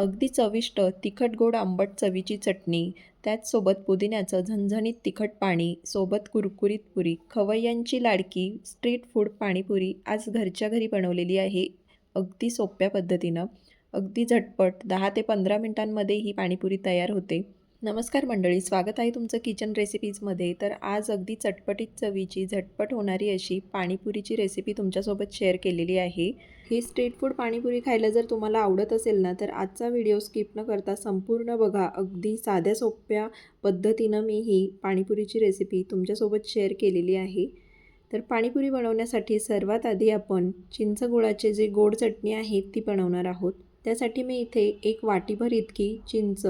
अगदी चविष्ट तिखट गोड आंबट चवीची चटणी त्याचसोबत पुदिन्याचं झणझणीत तिखट पाणी सोबत कुरकुरीत पुरी खवय्यांची लाडकी स्ट्रीट फूड पाणीपुरी आज घरच्या घरी बनवलेली आहे. अगदी सोप्या पद्धतीनं अगदी झटपट दहा ते पंधरा मिनटांमध्ये ही पाणीपुरी तयार होते. नमस्कार मंडळी स्वागत आहे तुमचं किचन रेसिपीजमध्ये. तर आज अगदी चटपटीत चवीची झटपट होणारी अशी पाणीपुरीची रेसिपी तुमच्यासोबत शेअर केलेली आहे. ही स्ट्रीट फूड पाणीपुरी खायला जर तुम्हाला आवडत असेल ना तर आजचा व्हिडिओ स्किप न करता संपूर्ण बघा. अगदी साध्या सोप्या पद्धतीनं मी ही पाणीपुरीची रेसिपी तुमच्यासोबत शेअर केलेली आहे. तर पाणीपुरी बनवण्यासाठी सर्वात आधी आपण चिंचगुळाचे जे गोड चटणी आहे ती बनवणार आहोत. त्यासाठी मी इथे एक वाटीभर इतकी चिंच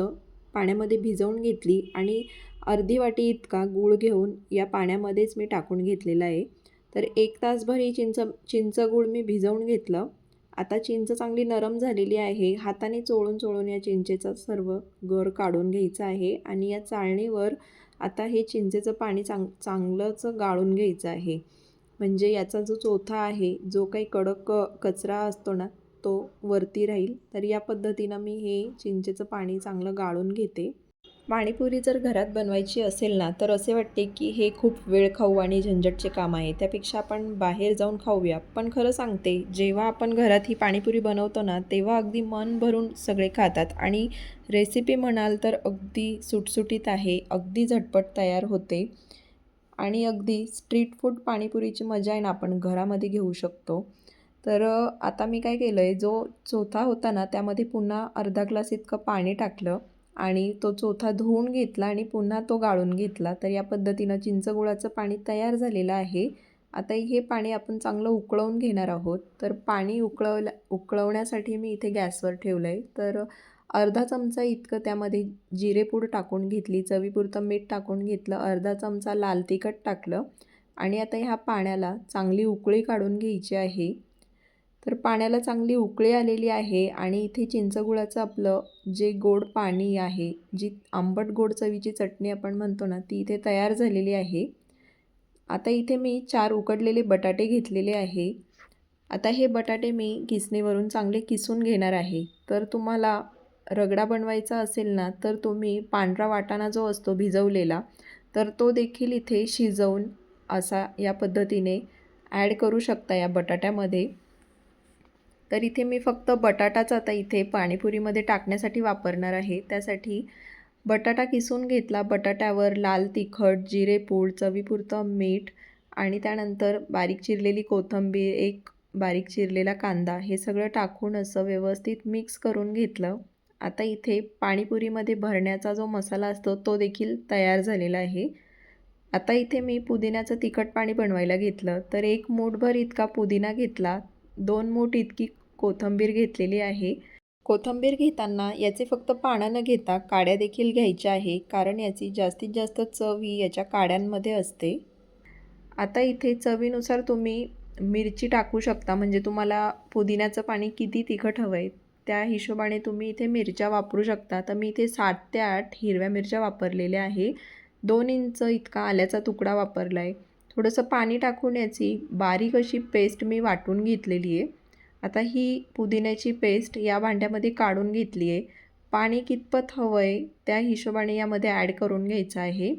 पाण्यामध्ये भिजवून घेतली आणि अर्धी वाटी इतका गूळ घेऊन या पाण्यामध्येच मी टाकून घेतलेला आहे. तर एक तासभर ही चिंच चिंच गूळ मी भिजवून घेतलं. आता चिंच चांगली नरम झालेली आहे. हाताने चोळून चोळून या चिंचेचा सर्व गर काढून घ्यायचा आहे आणि या चाळणीवर आता हे चिंचेचं पाणी चांग चांगलंच गाळून घ्यायचं आहे. म्हणजे याचा जो चोथा आहे जो काही कडक कचरा असतो ना तो वरती राहील तर या पद्धतीनं मी हे चिंचेचं पाणी चांगलं गाळून घेते. पाणीपुरी जर घरात बनवायची असेल ना तर असे वाटते की हे खूप वेळ खाऊ आणि झंझटचे काम आहे. त्यापेक्षा आपण बाहेर जाऊन खाऊया. पण खरं सांगते जेव्हा आपण घरात ही पाणीपुरी बनवतो ना तेव्हा अगदी मन भरून सगळे खातात. आणि रेसिपी म्हणाल तर अगदी सुटसुटीत आहे अगदी झटपट तयार होते. आणि अगदी स्ट्रीट फूड पाणीपुरीची मजा आहे ना आपण घरामध्ये घेऊ शकतो. तर आता मी काय केलं आहे जो चोथा होता ना त्यामध्ये पुन्हा अर्धा ग्लास इतकं पाणी टाकलं आणि तो चोथा धुवून घेतला आणि पुन्हा तो गाळून घेतला. तर या पद्धतीनं चिंचगुळाचं पाणी तयार झालेलं आहे. आता हे पाणी आपण चांगलं उकळवून घेणार आहोत. तर पाणी उकळवल्या उकळवण्यासाठी मी इथे गॅसवर ठेवलं आहे तर अर्धा चमचा इतकं त्यामध्ये जिरेपूड टाकून घेतली चवीपुरतं मीठ टाकून घेतलं अर्धा चमचा लाल तिखट टाकलं आणि आता ह्या पाण्याला चांगली उकळी काढून घ्यायची आहे. तर पाण्याला चांगली उकळी आलेली आहे आणि इथे चिंचगुळाचं आपलं जे गोड पाणी आहे जी आंबट गोड चवीची चटणी आपण म्हणतो ना ती इथे तयार झालेली आहे. आता इथे मी चार उकडलेले बटाटे घेतलेले आहे. आता हे बटाटे मी किसणीवरून चांगले किसून घेणार आहे. तर तुम्हाला रगडा बनवायचा असेल ना तर तुम्ही पांढरा वाटाणा जो असतो भिजवलेला तर तो देखील इथे शिजवून असा या पद्धतीने ॲड करू शकता या बटाट्यामध्ये. तर इथे मी फक्त बटाटाच आता इथे पाणीपुरीमध्ये टाकण्यासाठी वापरणार आहे. त्यासाठी बटाटा किसून घेतला. बटाट्यावर लाल तिखट जिरेपूड चवीपुरतं मीठ आणि त्यानंतर बारीक चिरलेली कोथिंबीर एक बारीक चिरलेला कांदा हे सगळं टाकून असं व्यवस्थित मिक्स करून घेतलं. आता इथे पाणीपुरीमध्ये भरण्याचा जो मसाला असतो तो देखील तयार झालेला आहे. आता इथे मी पुदिन्याचं तिखट पाणी बनवायला घेतलं. तर एक मूठभर इतका पुदिना घेतला दोन मूठ इतकी कोथंबीर घेतलेली आहे. कोथंबीर घेताना याचे फक्त पानं न घेता काड्या देखील घ्यायच्या आहे कारण याची जास्तीत जास्त चव ही याच्या काड्यांमध्ये असते. आता इथे चवीनुसार तुम्ही मिरची टाकू शकता म्हणजे तुम्हाला पुदिन्याचं पाणी किती तिखट हवं आहे त्या हिशोबाने तुम्ही इथे मिरच्या वापरू शकता. तर मी इथे सात ते आठ हिरव्या मिरच्या वापरलेल्या आहे. दोन इंच इतका आल्याचा तुकडा वापरला आहे थोडंसं पाणी टाकून याची बारीक अशी पेस्ट मी वाटून घेतलेली आहे. आता ही पुदिन्याची पेस्ट या भांड्यामध्ये काढून घेतली आहे. पाणी कितपत हवं आहे त्या हिशोबाने यामध्ये ॲड करून घ्यायचं आहे.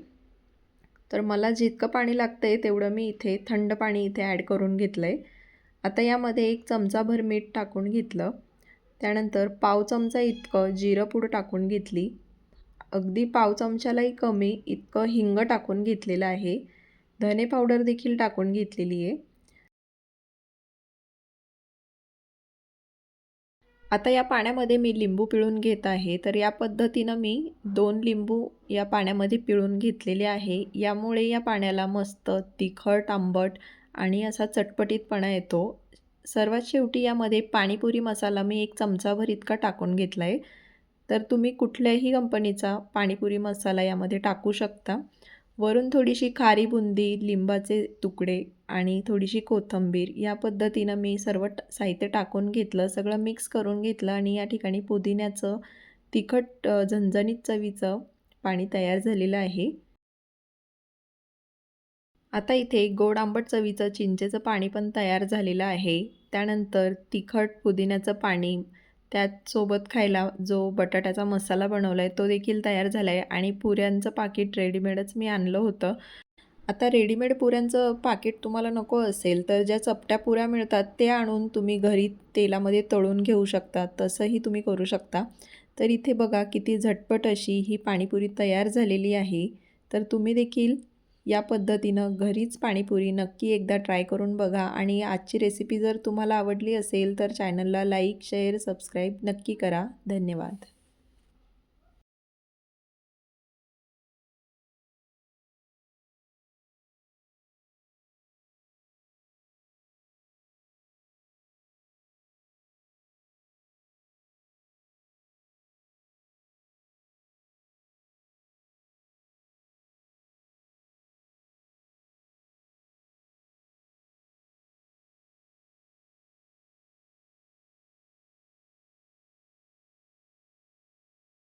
तर मला जितकं पाणी लागतं आहे तेवढं मी इथे थंड पाणी इथे ॲड करून घेतलं आहे आता यामध्ये एक चमचाभर मीठ टाकून घेतलं. त्यानंतर पाव चमचा इतकं जिरं पूड टाकून घेतली. अगदी पाव चमच्यालाही कमी इतकं हिंग टाकून घेतलेलं आहे. धने पावडर देखील टाकून घेतलेली आहे. आता या पाण्यामध्ये मी लिंबू पिळून घेत आहे. तर या पद्धतीनं मी दोन लिंबू या पाण्यामध्ये पिळून घेतलेले आहे. यामुळे या पाण्याला मस्त तिखट आंबट आणि असा चटपटीतपणा येतो. सर्वात शेवटी यामध्ये पाणीपुरी मसाला मी एक चमचाभर इतका टाकून घेतला आहे तर तुम्ही कुठल्याही कंपनीचा पाणीपुरी मसाला यामध्ये टाकू शकता. वरून थोडीशी खारी बुंदी लिंबाचे तुकडे आणि थोडीशी कोथिंबीर या पद्धतीनं मी सर्व साहित्य टाकून घेतलं. सगळं मिक्स करून घेतलं आणि या ठिकाणी पुदिन्याचं तिखट झणझणीत चवीचं पाणी तयार झालेलं आहे. आता इथे गोड आंबट चवीचं चिंचेचं पाणी पण तयार झालेलं आहे. त्यानंतर तिखट पुदिन्याचं पाणी त्याचसोबत खायला जो बटाट्याचा मसाला बनवला आहे तो देखील तयार झाला आहे आणि पुऱ्यांचं पाकिट रेडीमेडच मी आणलं होतं. आता रेडीमेड पुऱ्यांचं पाकिट तुम्हाला नको असेल तर ज्या चपट्या पुऱ्या मिळतात ते आणून तुम्ही घरी तेलामध्ये तळून घेऊ शकता तसंही तुम्ही करू शकता. तर इथे बघा किती झटपट अशी ही पाणीपुरी तयार झालेली आहे. तर तुम्ही देखील या पद्धतीनं घरीच पाणीपुरी नक्की एकदा ट्राय करून बघा. आणि आजची रेसिपी जर तुम्हाला आवडली असेल तर चॅनलला लाईक शेअर सबस्क्राईब नक्की करा. धन्यवाद.